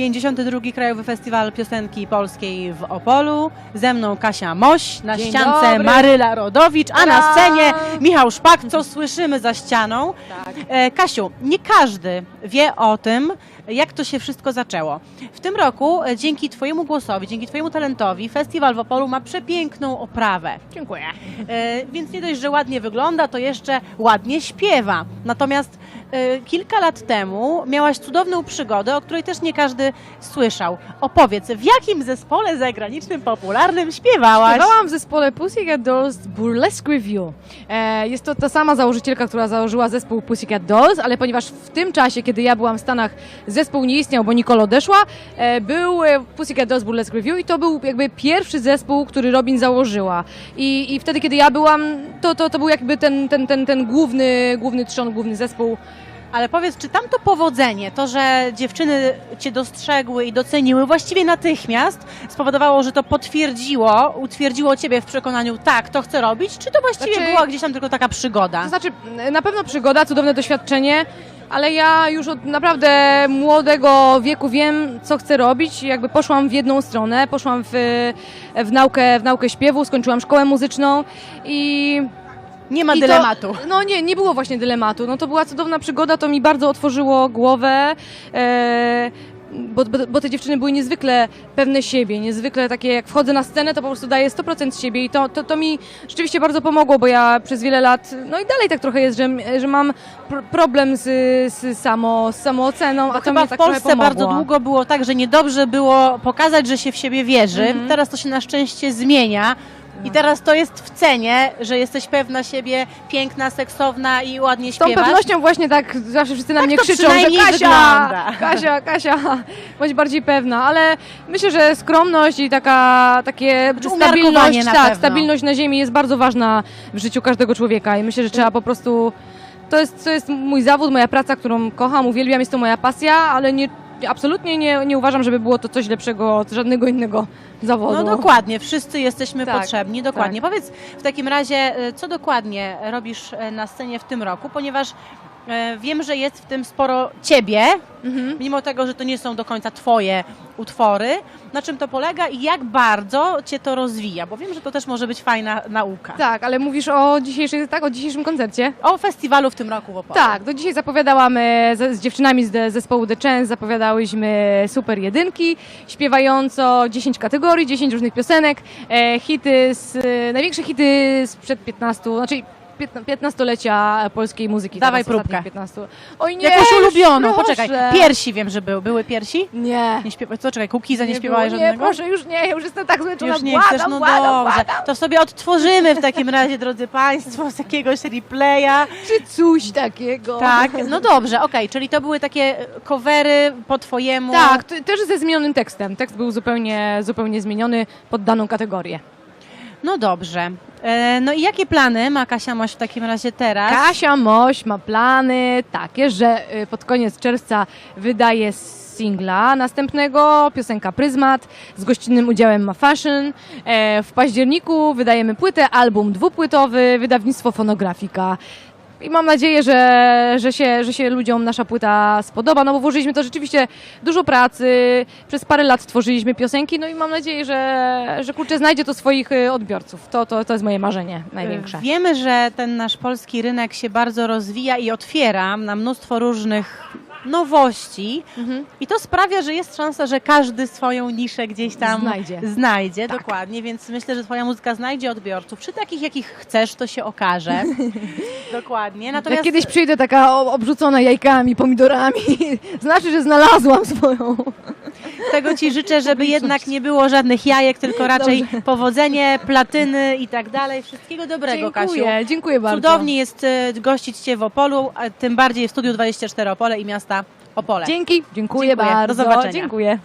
52. Krajowy Festiwal Piosenki Polskiej w Opolu. Ze mną Kasia Moś, na Dzień ściance dobry. Maryla Rodowicz, a na scenie Michał Szpak, co słyszymy za ścianą. Tak. E, Kasiu, nie każdy wie o tym, jak to się wszystko zaczęło. W tym roku, e, dzięki Twojemu głosowi, dzięki Twojemu talentowi, festiwal w Opolu ma przepiękną oprawę. Dziękuję. E, więc nie dość, że ładnie wygląda, to jeszcze ładnie śpiewa. Natomiast kilka lat temu miałaś cudowną przygodę, o której też nie każdy słyszał. Opowiedz, w jakim zespole zagranicznym popularnym śpiewałaś? Śpiewałam w zespole Pussycat Dolls Burlesque Review. E, jest to ta sama założycielka, która założyła zespół Pussycat Dolls, ale ponieważ w tym czasie, kiedy ja byłam w Stanach, zespół nie istniał, bo Nicole odeszła, e, był e, Pussycat Dolls Burlesque Review i to był jakby pierwszy zespół, który Robin założyła. I, i wtedy, kiedy ja byłam, to, to, to był jakby ten, ten, ten, ten główny, główny trzon, główny zespół. Ale powiedz, czy tamto powodzenie, to, że dziewczyny Cię dostrzegły i doceniły właściwie natychmiast, spowodowało, że to potwierdziło, utwierdziło Ciebie w przekonaniu, tak, to chcę robić, czy to właściwie Znaczy- była gdzieś tam tylko taka przygoda? To znaczy, na pewno przygoda, cudowne doświadczenie, ale ja już od naprawdę młodego wieku wiem, co chcę robić. Jakby poszłam w jedną stronę, poszłam w, w, naukę, w naukę śpiewu, skończyłam szkołę muzyczną i Nie ma i to- dylematu. no nie, nie było właśnie dylematu. No to była cudowna przygoda, to mi bardzo otworzyło głowę. E, bo, bo, bo te dziewczyny były niezwykle pewne siebie, niezwykle takie, jak wchodzę na scenę, to po prostu daję 100% siebie i to, to, to mi rzeczywiście bardzo pomogło, bo ja przez wiele lat, no i dalej tak trochę jest, że, że mam pr- problem z, z, samo, z samooceną, a Bo to chyba w tak Polsce bardzo długo było tak, że niedobrze było pokazać, że się w siebie wierzy. Mhm. Teraz to się na szczęście zmienia. I teraz to jest w cenie, że jesteś pewna siebie, piękna, seksowna i ładnie Z tą śpiewasz. pewnością właśnie tak zawsze wszyscy na mnie to krzyczą, że przynajmniej Kasia, wygląda. Kasia, Kasia, bądź bardziej pewna, ale myślę, że skromność i taka, takie Znaczy stabilność, na tak, pewno. stabilność na ziemi jest bardzo ważna w życiu każdego człowieka i myślę, że trzeba po prostu, to jest, to jest mój zawód, moja praca, którą kocham, uwielbiam, jest to moja pasja, ale nie, absolutnie nie, nie uważam, żeby było to coś lepszego od żadnego innego zawodu. No dokładnie, wszyscy jesteśmy Tak, potrzebni, dokładnie. Powiedz w takim razie, e, co dokładnie robisz e, na scenie w tym roku, ponieważ wiem, że jest w tym sporo ciebie, Mhm. mimo tego, że to nie są do końca twoje utwory. Na czym to polega i jak bardzo cię to rozwija? Bo wiem, że to też może być fajna nauka. Tak, ale mówisz o dzisiejszym, tak, o dzisiejszym koncercie? O festiwalu w tym roku w Opolu. Tak, do dzisiaj zapowiadałam e, z, z dziewczynami z zespołu The Chance, zapowiadałyśmy super jedynki, śpiewająco 10 kategorii, 10 różnych piosenek, e, hity, z, e, największe hity sprzed 15, znaczy 15-lecia polskiej muzyki. Dawaj teraz próbkę. 15. Oj nie, Jakąś ulubioną, proszę. poczekaj. Piersi wiem, że były. Były piersi? Nie. Nie śpiewa... Co, czekaj, Kukiza nie, Nie śpiewałeś było, nie, żadnego? proszę, już nie, już jestem tak zmęczona, Już nie błagam, chcesz, no dobrze. To sobie odtworzymy w takim razie, drodzy Państwo, z jakiegoś replaya. Czy coś takiego. Tak, no dobrze, okej, czyli to były takie covery po Twojemu. Tak, też ze zmienionym tekstem. Tekst był zupełnie, zupełnie zmieniony pod daną kategorię. No dobrze. E, no i jakie plany ma Kasia Moś w takim razie teraz? Kasia Moś ma plany takie, że y, pod koniec czerwca wydaje singla następnego, piosenka Pryzmat, z gościnnym udziałem ma Fashion. E, W październiku wydajemy płytę, album dwupłytowy, wydawnictwo Fonografika. I mam nadzieję, że, że, się, że się ludziom nasza płyta spodoba, no bo włożyliśmy to rzeczywiście dużo pracy, przez parę lat tworzyliśmy piosenki, no i mam nadzieję, że, że kurczę, znajdzie to swoich y, odbiorców. To, to, to jest moje marzenie największe. Wiemy, że ten nasz polski rynek się bardzo rozwija i otwiera na mnóstwo różnych nowości Mhm. i to sprawia, że jest szansa, że każdy swoją niszę gdzieś tam Znajdzie. znajdzie Tak. dokładnie, więc myślę, że twoja muzyka znajdzie odbiorców, czy takich, jakich chcesz, to się okaże. dokładnie. Natomiast Jak kiedyś przyjdę taka obrzucona jajkami, pomidorami, znaczy, że znalazłam swoją. Tego ci życzę, żeby jednak nie było żadnych jajek, tylko raczej powodzenie, platyny i tak dalej. Wszystkiego dobrego, Kasiu. Dziękuję, dziękuję bardzo. Cudownie jest e, gościć Cię w Opolu, a tym bardziej w Studiu 24 Opole i miasta Opole. Dzięki, dziękuję, Dziękuję, do bardzo. zobaczenia. Dziękuję.